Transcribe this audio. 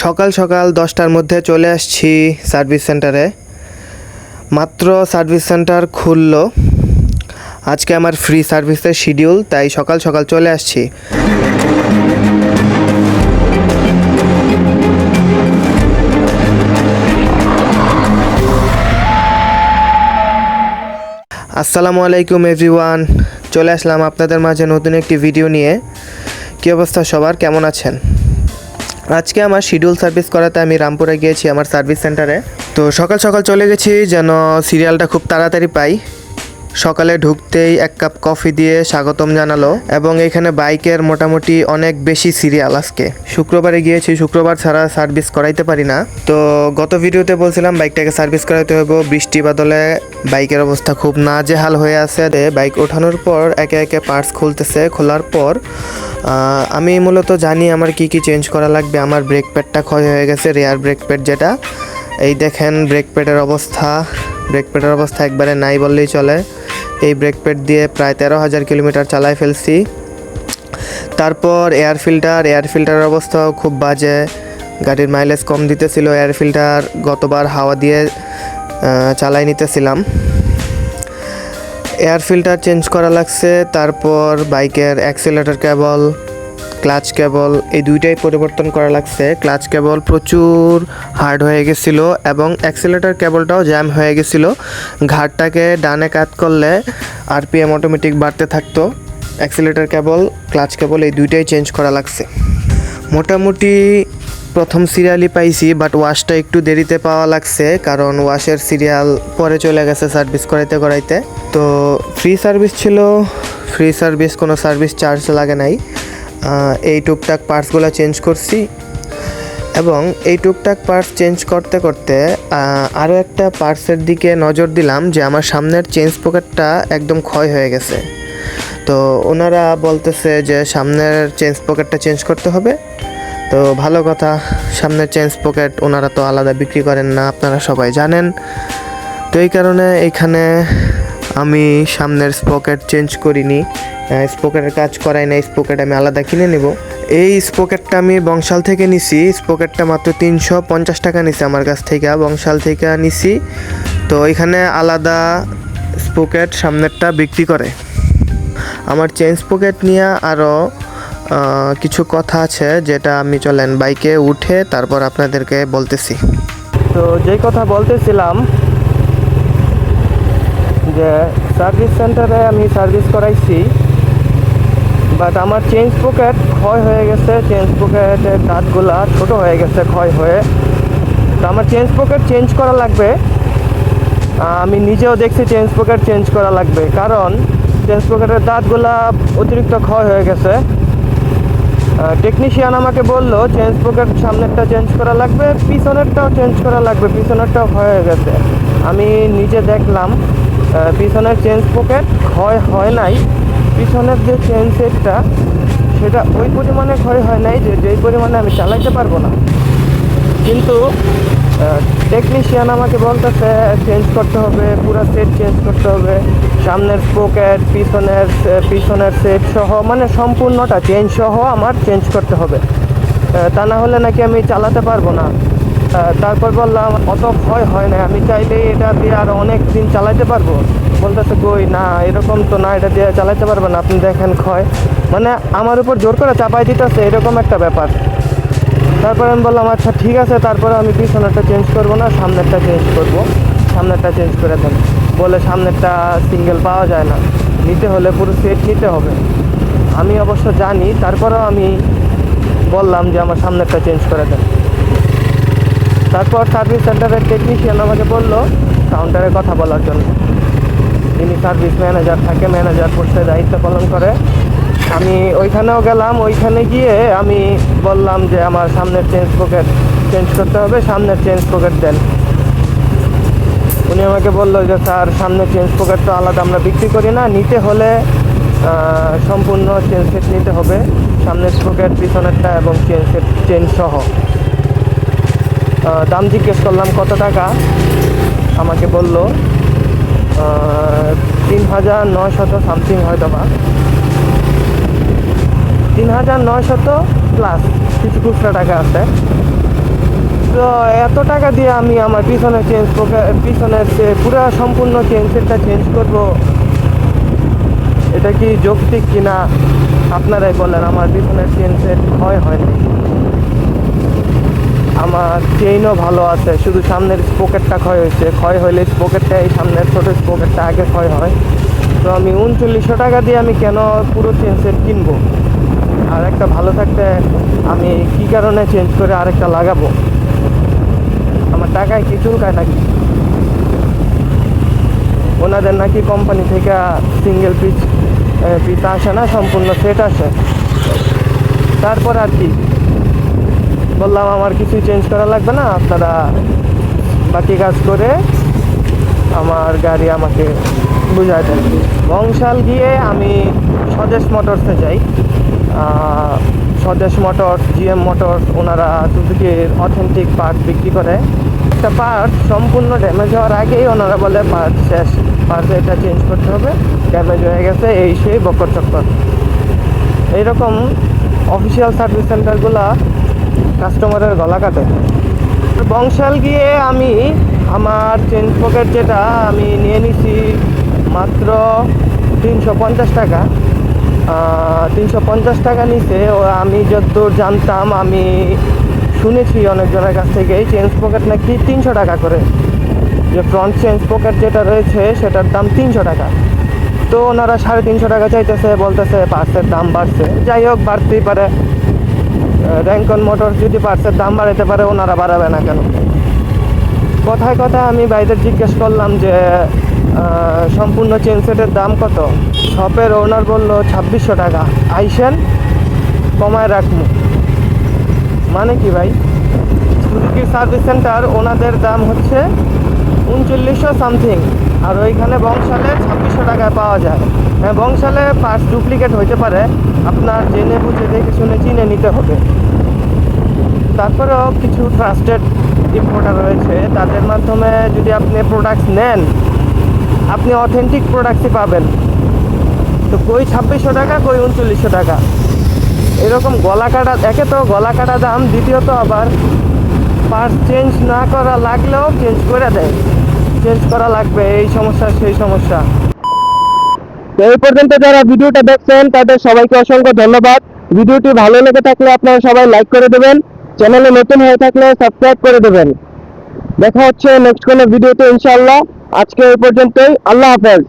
সকাল সকাল দশটার মধ্যে চলে আসছি সার্ভিস সেন্টারে। মাত্র সার্ভিস সেন্টার খুললো। আজকে আমার ফ্রি সার্ভিসের শিডিউল, তাই সকাল সকাল চলে আসছি। আসসালামু আলাইকুম এভরিওয়ান, চলে আসলাম আপনাদের মাঝে নতুন একটি ভিডিও নিয়ে। কী অবস্থা সবার? কেমন আছেন? আজকে আমার শিডিউল সার্ভিস করাতে আমি রামপুরে গিয়েছি, আমার সার্ভিস সেন্টারে তো সকাল সকাল চলে গেছি, যেন সিরিয়ালটা খুব তাড়াতাড়ি পাই। সকালে ঢুকতেই এক কাপ কফি দিয়ে স্বাগতম জানালো এবং এখানে বাইকের মোটামুটি অনেক বেশি সিরিয়াল আজকে। শুক্রবারে গিয়েছি, শুক্রবার ছাড়া সার্ভিস করাইতে পারি না। তো গত ভিডিওতে বলছিলাম বাইকটাকে সার্ভিস করাইতে হবে বৃষ্টি বাদলে বাইকের অবস্থা খুব না নাজেহাল হয়ে আছে। বাইক ওঠানোর পর একে একে পার্টস খুলতেছে। খোলার পর আমি মূলত জানি আমার কি কি চেঞ্জ করা লাগবে। আমার ব্রেক প্যাডটা ক্ষয় হয়ে গেছে, রেয়ার ব্রেক প্যাড যেটা। এই দেখেন, ব্রেক প্যাডের অবস্থা। ব্রেক প্যাডের অবস্থা একবারে নাই বললেই চলে। এই ব্রেক প্যাড দিয়ে প্রায় তেরো হাজার কিলোমিটার চালায় ফেলছি। তারপর এয়ার ফিল্টার এয়ার ফিল্টারের অবস্থাও খুব বাজে। গাড়ির মাইলেজ কম দিতেছিল এয়ার ফিল্টার গতবার হাওয়া দিয়ে চালাই নিতেছিলাম। এয়ার ফিল্টার চেঞ্জ করা লাগছে, তারপর বাইকের অ্যাক্সিলেটার কেবল ক্লাচ কেবল, এই দুইটাই পরিবর্তন করা লাগছে। ক্লাচ কেবল প্রচুর হার্ড হয়ে গেছিল এবং অ্যাক্সিলেটর কেবলটাও জ্যাম হয়ে গেছিল। ঘাটটাকে ডানে কাত করলে আরপিএম অটোমেটিক বাড়তে থাকতো। অ্যাক্সিলেটর কেবল, ক্লাচ কেবল, এই দুইটাই চেঞ্জ করা লাগছে। মোটামুটি প্রথম সিরিয়ালই পাইছি বাট ওয়াশটা একটু দেরিতে পাওয়া লাগছে, কারণ ওয়াশের সিরিয়াল পরে চলে গেছে সার্ভিস করাইতে করাইতে। তো ফ্রি সার্ভিস ছিল ফ্রি সার্ভিস কোনো সার্ভিস চার্জ লাগে নাই। এই টুকটাক পার্টসগুলো চেঞ্জ করছি। এবং এই টুকটাক পার্টস চেঞ্জ করতে করতে আরও একটা পার্টসের দিকে নজর দিলাম যে আমার সামনের চেঞ্জ পকেটটা একদম ক্ষয় হয়ে গেছে। তো ওনারা বলতেছে যে সামনের চেঞ্জ পকেটটা চেঞ্জ করতে হবে। তো ভালো কথা, সামনের চেঞ্জ পকেট ওনারা তো আলাদা বিক্রি করেন না, আপনারা সবাই জানেন। তো এই কারণে এইখানে আমি সামনের স্পকেট চেঞ্জ করিনি। স্পকেটের কাজ করাই না স্পকেট আমি আলাদা কিনে নেব। এই স্পকেটটা আমি বংশাল থেকে নিছি, স্পকেটটা মাত্র তিনশো পঞ্চাশ টাকা নিছি আমার কাছ থেকে, বংশাল থেকে নিছি। তো এখানে আলাদা স্পকেট সামনেরটা বিক্রি করে। আমার চেঞ্জ পকেট নিয়ে আরও কিছু কথা আছে যেটা আমি চলেন বাইকে উঠে তারপর আপনাদেরকে বলতেছি। তো যেই কথা বলতেছিলাম যে সার্ভিস সেন্টারে আমি সার্ভিস করাইছি বাট আমার চেঞ্জ পকেট ক্ষয় হয়ে গেছে চেঞ্জ পকেটের দাঁতগুলা ছোট হয়ে গেছে, ক্ষয় হয়ে। তো আমার চেঞ্জ পকেট চেঞ্জ করা লাগবে। আমি নিজেও দেখছি চেঞ্জ পকেট চেঞ্জ করা লাগবে, কারণ চেঞ্জ পকেটের দাঁতগুলা অতিরিক্ত ক্ষয় হয়ে গেছে। টেকনিশিয়ান আমাকে বলল চেঞ্জ পকেট সামনেরটা চেঞ্জ করা লাগবে, পিছনেরটাও চেঞ্জ করা লাগবে, পিছনেরটাও ক্ষয় হয়ে গেছে। আমি নিজে দেখলাম পিছনের চেঞ্জ পকেট ক্ষয় হয় নাই। পিছনের যে চেঞ্জ সেটটা সেটা ওই পরিমাণে ক্ষয় হয় নাই যে যেই পরিমাণে আমি চালাইতে পারব না। কিন্তু টেকনিশিয়ান আমাকে বলতেছে চেঞ্জ করতে হবে, পুরো সেট চেঞ্জ করতে হবে। সামনের স্পোকেট পিছনের পিছনের সেট সহ মানে সম্পূর্ণটা চেঞ্জ সহ আমার চেঞ্জ করতে হবে। তা না হলে নাকি আমি চালাতে পারব না। তারপর বললাম, অত ভয় হয় না, আমি চাইলে এটা দিয়ে আর অনেক দিন চালাতে পারব। বলতেছে, কই, না, এরকম তো না, এটা দিয়ে চালাতে পারব না, আপনি দেখেন ক্ষয়। মানে আমার উপর জোর করে চাপাই দিতেছে, এরকম একটা ব্যাপার। তারপরে আমি বললাম আচ্ছা ঠিক আছে, তারপরে আমি পিছনেরটা চেঞ্জ করব না, সামনেরটা চেঞ্জ করব। সামনেরটা চেঞ্জ করে দেন। বলে, সামনেরটা সিঙ্গেল পাওয়া যায় না, নিতে হলে পুরো সেট নিতে হবে। আমি অবশ্য জানি, তারপরেও আমি বললাম যে, আমার সামনেরটা চেঞ্জ করে দেন। তারপর সার্ভিস সেন্টারের টেকনিশিয়ান আমাকে বলল কাউন্টারে কথা বলার জন্য। যিনি সার্ভিস ম্যানেজার থাকে ম্যানেজার পোস্টে দায়িত্ব পালন করে। আমি ওইখানেও গেলাম, ওইখানে গিয়ে আমি বললাম যে আমার সামনের চেঞ্জ পকেট চেঞ্জ করতে হবে, সামনের চেঞ্জ পকেট দেন। উনি আমাকে বলল যে, স্যার, সামনের চেঞ্জ পকেট তো আলাদা, আমরা বিক্রি করি না, নিতে হলে সম্পূর্ণ চেঞ্জ সেট নিতে হবে। সামনের পকেট পিছনেরটা এবং চেঞ্জ সেট চেঞ্জ সহ। দাম জিজ্ঞেস করলাম, কত টাকা? আমাকে বলল তিন হাজার নয়শত সামথিং হয়তো বা। তিন হাজার নয়শত প্লাস কিছু খুচরা টাকা আছে। তো এত টাকা দিয়ে আমি আমার পিছনে চেঞ্জ পিছনের যে পুরো সম্পূর্ণ চেঞ্জ সেটটা চেঞ্জ করব, এটা কি যৌক্তিক কিনা আপনারাই বলেন, আমার পিছনের চেন সেট হয় হয়নি আমার চেইনও ভালো আছে, শুধু সামনের স্পোকেটটা ক্ষয় হয়েছে। ক্ষয় হইলে স্পোকেটটা এই সামনের ছোটো স্পোকেটটা আগে ক্ষয় হয়। তো আমি উনচল্লিশশো টাকা দিয়ে আমি কেন পুরো চেন সেট কিনবো? আর একটা ভালো থাকতে আমি কি কারণে চেঞ্জ করে আরেকটা লাগাবো? আমার টাকায় কি চুলকায় নাকি? ওনাদের নাকি কোম্পানি থেকে সিঙ্গেল পিচ পিস আসে না, সম্পূর্ণ সেট আসে। তারপর আর কি? বললাম আমার কিছু চেঞ্জ করা লাগবে না, আপনারা বাকি কাজ করে আমার গাড়ি আমাকে বুঝায় দেন। বংশাল গিয়ে আমি স্বদেশ মোটরসে যাই। স্বদেশ মোটরস, জিএম মোটরস, ওনারা সুজুকির অথেন্টিক পার্ট বিক্রি করে। একটা পার্ট সম্পূর্ণ ড্যামেজ হওয়ার আগেই ওনারা বলে পার্ট শেষ পার্ট এটা চেঞ্জ করতে হবে। ড্যামেজ হয়ে গেছে, এই সেই বকর চক্কর এইরকম অফিসিয়াল সার্ভিস সেন্টারগুলা কাস্টমারের গলা কাটে। বংশাল গিয়ে আমি আমার চেঞ্জ পকেট যেটা আমি নিয়ে নিছি মাত্র তিনশো পঞ্চাশ টাকা। তিনশো পঞ্চাশ টাকা নিছে আমি যতদূর জানতাম, আমি শুনেছি অনেকজনের কাছ থেকে চেঞ্জ পকেট নাকি তিনশো টাকা করে। যে ফ্রন্ট চেঞ্জ পকেট যেটা রয়েছে, সেটার দাম তিনশো টাকা। তো ওনারা সাড়ে তিনশো টাকা চাইতেছে, বলতেছে, পার্সের দাম বাড়ছে। যাই হোক, বাড়তেই পারে। র্যাঙ্কন মোটর যদি পার্সের দাম বাড়াতে পারে, ওনারা বাড়াবে না কেন? কথায় কথায় আমি বাইদের জিজ্ঞেস করলাম যে সম্পূর্ণ চেন সেটের দাম কত? শপের ওনার বলল, ছাব্বিশশো টাকা। আইসেন, কমায় রাখব মানে কি ভাই? সুজুকি সার্ভিস সেন্টার ওনাদের দাম হচ্ছে উনচল্লিশশো সামথিং আর ওইখানে বংশালে ছাব্বিশশো টাকায় পাওয়া যায়। হ্যাঁ বংশালে পার্টস ডুপ্লিকেট হইতে পারে। আপনার জেনে বুঝে দেখে শুনে চিনে নিতে হবে। তারপরেও কিছু ট্রাস্টেড ইম্পোর্টার রয়েছে। তাদের মাধ্যমে যদি আপনি প্রোডাক্টস নেন, আপনি অথেন্টিক প্রোডাক্টসই পাবেন। তো কই ছাব্বিশশো টাকা, কই উনচল্লিশশো টাকা? এরকম গলা কাটা, একে তো গলা কাটা দাম, দ্বিতীয়ত আবার পার্টস চেঞ্জ না করা লাগলেও চেঞ্জ করে দেয়। চেঞ্জ করা লাগবে, এই সমস্যা, সেই সমস্যা। এই পর্যন্ত যারা ভিডিওটা দেখছেন, তাদের সবাইকে অসংখ্য ধন্যবাদ। ভিডিওটি ভালো লেগে থাকলে আপনারা সবাই লাইক করে দেবেন। চ্যানেলে নতুন হয়ে থাকলে সাবস্ক্রাইব করে দেবেন। দেখা হচ্ছে নেক্সট কোনো ভিডিওতে, ইনশাআল্লাহ। আজকে এই পর্যন্তই। আল্লাহ হাফেজ।